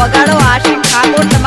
વગાડો આશીન ઠાકોર